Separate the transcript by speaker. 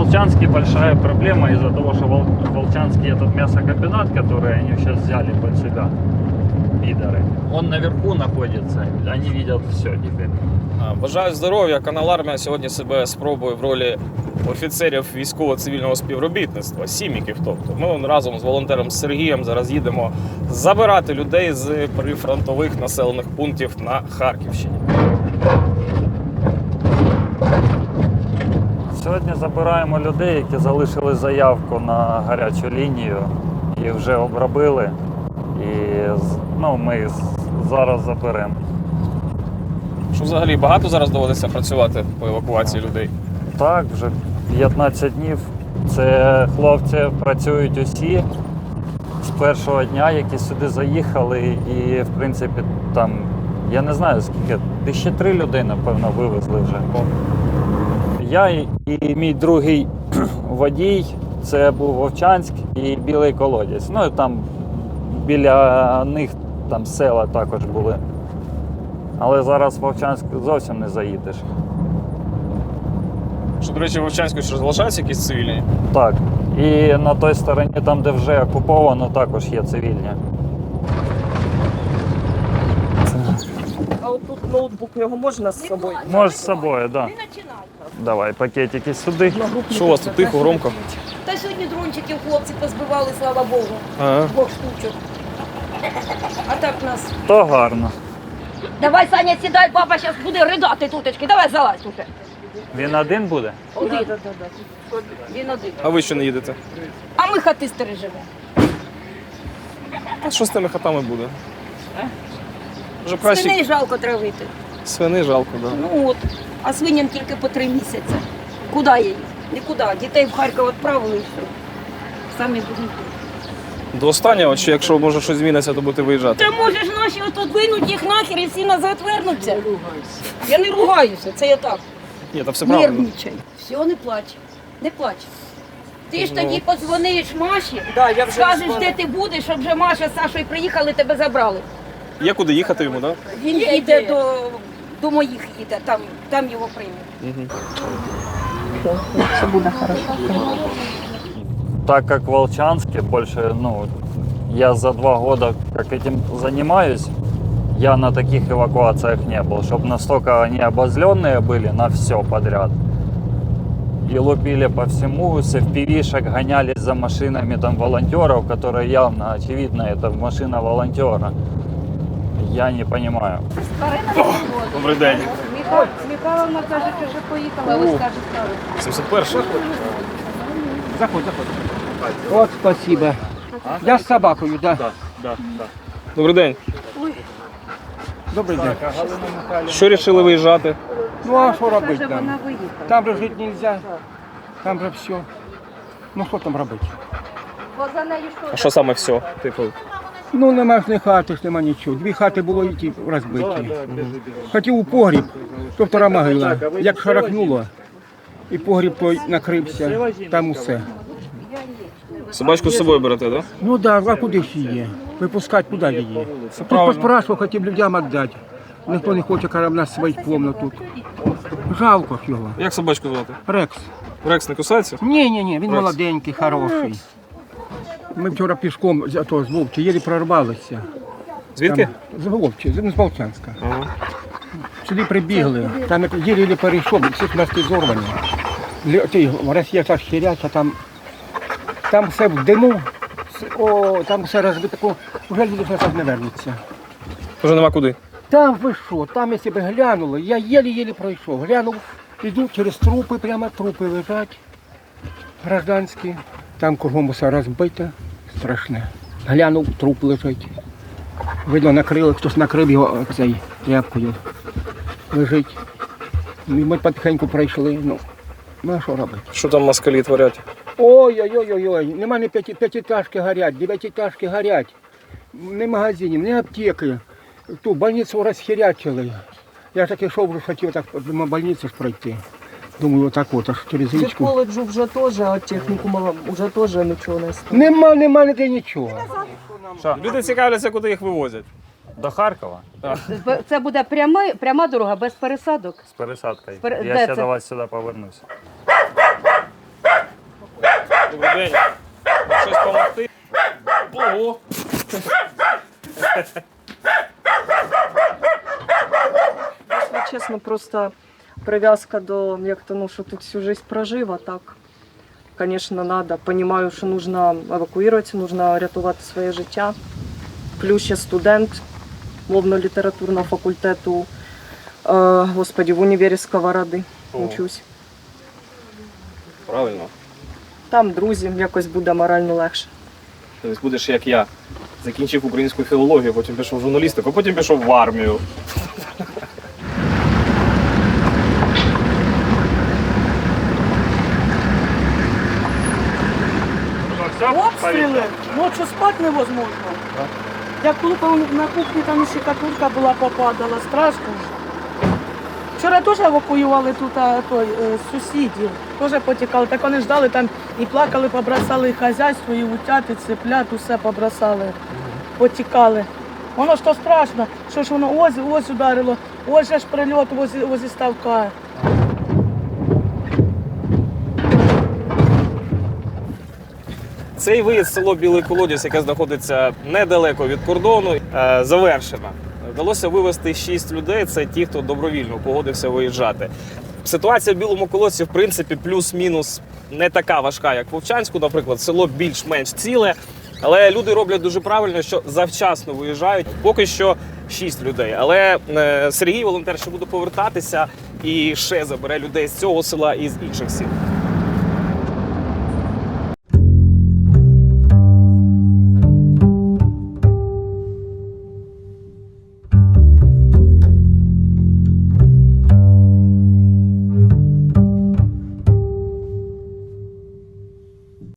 Speaker 1: Волчанске большая проблема из-за того, что Вол- Волчанский этот мясокомбинат, который они сейчас взяли под себя, пидоры, он наверху находится, они видят все теперь.
Speaker 2: А, Бажаю здоров'я. Канал Армія сьогодні себе спробує в ролі офіцерів військово-цивільного співробітництва, сіміків. Тобто, ми вон разом з волонтером Сергієм зараз їдемо забирати людей з прифронтових населених пунктів на Харківщині.
Speaker 1: Сьогодні забираємо людей, які залишили заявку на гарячу лінію і вже обробили. І ну, ми зараз заберемо.
Speaker 2: Що взагалі багато зараз доводиться працювати по евакуації людей.
Speaker 1: Так, вже 15 днів. Це хлопці працюють усі з першого дня, які сюди заїхали, і в принципі там, я не знаю скільки, ти ще три людей, напевно, вивезли вже. Я і, і мій другий водій, це був Вовчанськ і Білий Колодязь. Ну і там біля них там села також були. Але зараз в Вовчанськ зовсім не заїдеш.
Speaker 2: Що, до речі, в Вовчанську ще залишаються якісь цивільні?
Speaker 1: Так. І на той стороні, там, де вже окуповано, також є цивільні.
Speaker 3: А от тут ноутбук його можна з собою?
Speaker 1: Можеш з собою, так. Да. Давай, пакетики сюди.
Speaker 2: Що у вас тут тихо, громко?
Speaker 4: Та сьогодні дрончиків хлопці позбивали, слава Богу,
Speaker 2: Ага.
Speaker 4: двох штучок. А так нас.
Speaker 1: То гарно.
Speaker 4: Давай, Саня, сідай, папа зараз буде ридати тутечки. Давай залазь тут.
Speaker 1: Він один буде?
Speaker 4: Один. Він один.
Speaker 2: А ви що не їдете?
Speaker 4: А ми хати стережемо.
Speaker 2: А що з тими хатами буде? Вже краще
Speaker 4: Свиней жалко травити.
Speaker 2: свини жалко, да.
Speaker 4: Ну от. А свиням тільки по три місяці. Куди я їх? Нікуди. Дітей в Харків відправили і все. Самі будуть. тут.
Speaker 2: До останнього, чи якщо може щось зміниться, то будете виїжджати.
Speaker 4: Та можеш наші отут винуть їх нахер і всі назад вернуться. Я не ругаюся, це я так.
Speaker 2: Ні, та все правильно.
Speaker 4: Нервничай. Все, не плач. Не плач. Ти ж тоді подзвониш Маші,
Speaker 3: Да, я вже
Speaker 4: скажеш, де ти будеш, щоб вже Маша з Сашою приїхали, тебе забрали.
Speaker 2: Є куди їхати йому, так?
Speaker 4: Він їде до, до моїх їде, там, там його приймуть.
Speaker 1: Так как в Волчанске больше, ну, я за два года, как этим занимаюсь, я на таких эвакуациях не был, чтобы настолько они обозленные были на все подряд. И лупили по всему, с FPV-шек гонялись за машинами там волонтеров, которые явно, очевидно, это машина волонтера. Я не понимаю.
Speaker 2: Добрий день.
Speaker 5: Михайловна каже, що вже поїхала, каже, скажу.
Speaker 2: 71
Speaker 6: Заходь, заходь. Вот, спасибо. Я с собакою, да.
Speaker 2: Добрий день.
Speaker 6: Добрий день.
Speaker 2: Що вирішили виїжджати?
Speaker 6: Ну а що робити там? Там же жити нельзя. Там же все. Ну що там робити?
Speaker 2: А що саме все? Типу,
Speaker 6: Ну нема ж ні хати, ж нема нічого. Дві хати було і ті розбиті. Хотів у погріб, то втора могила. Як шарахнуло, і погріб той накрився, там усе.
Speaker 2: собачку з собою берете, так?
Speaker 6: Ну да, а куди ж її? Випускати куди її? Тут
Speaker 2: правильно.
Speaker 6: поспрашував, хотів людям віддати. Ніхто не хоче, каже, в нас своїх комнат тут. Жалко ж його.
Speaker 2: Як собачку звати?
Speaker 6: Рекс.
Speaker 2: Рекс не кусається?
Speaker 6: Ні, ні, ні, він
Speaker 2: Рекс.
Speaker 6: молоденький, хороший. Ми вчора пішком з ато, з Вовчі, єлі прорвалися.
Speaker 2: Звідки?
Speaker 6: Там, з Вовчі, з, Волчанська.
Speaker 2: Ага.
Speaker 6: Сюди прибігли, там як єлі перейшов, всі ж мости зорвані. Росія так хіряча, там, там все в диму, о, там все розбито, вже люди зараз не вернуться.
Speaker 2: Вже нема куди.
Speaker 6: Там ви що, там якщо б глянули, я єлі-єлі пройшов. Глянув, іду через трупи, прямо трупи лежать. Гражданські. Там кругом усе розбите, страшне. Глянув, труп лежить. Видно, накрили, хтось накрив його цей тряпкою. Лежить. І ми потихеньку пройшли. Ну, ну а що робити?
Speaker 2: Що там москалі творять?
Speaker 6: Ой-ой-ой-ой, нема ні п'яти, п'ятиэтажки горять, дев'ятиэтажки горять. Ні магазинів, ні аптеки. Ту больницю розхерячили. Я ж так ішов, вже хотів так мимо больниці ж пройти. Думаю, отак от аж через
Speaker 3: Від
Speaker 6: річку.
Speaker 3: коледжу вже теж, а технікуму вже теж нічого не стало.
Speaker 6: Нема, нема ніде нічого.
Speaker 2: Люди цікавляться, куди їх вивозять.
Speaker 1: До Харкова
Speaker 5: Це буде пряма, пряма дорога без пересадок.
Speaker 1: з пересадкою.
Speaker 5: пер-
Speaker 1: Я
Speaker 5: де
Speaker 1: ще
Speaker 5: це?
Speaker 1: до вас сюди повернуся.
Speaker 2: Добрий день. Щось допомогти? Ого.
Speaker 3: Якщо чесно, просто прив'язка до, як то, ну, що тут всю життя прожив, а так, звісно, треба. Понимаю, що потрібно евакуюватися, потрібно рятувати своє життя. Плюс ще студент мовно-літературного факультету, е, господі, в універі Сковороди учусь.
Speaker 2: Правильно.
Speaker 3: Там друзі, якось буде морально легше.
Speaker 2: Тобто будеш як я. Закінчив українську філологію, потім пішов в журналістику, потім пішов в армію.
Speaker 7: Обстріли, ночі спати невозможно. Я коли на кухні там ще катурка була попадала, страшно. Вчора теж евакуювали тут а, той, е, сусідів, теж потікали. Так вони ждали там і плакали, побросали і хазяйство, і утят, і цеплят, усе побросали, потікали. Воно ж то страшно, що ж воно ось, ось ударило, ось же ж прильот возі, возі ставка.
Speaker 2: Цей виїзд село Білий Колодязь, яке знаходиться недалеко від кордону, е, завершено. Вдалося вивезти 6 людей. Це ті, хто добровільно погодився виїжджати. Ситуація в Білому Колодці, в принципі, плюс-мінус не така важка, як в Вовчанську, наприклад, село більш-менш ціле. Але люди роблять дуже правильно, що завчасно виїжджають. Поки що 6 людей. Але е, Сергій, волонтер, ще буде повертатися і ще забере людей з цього села і з інших сіл.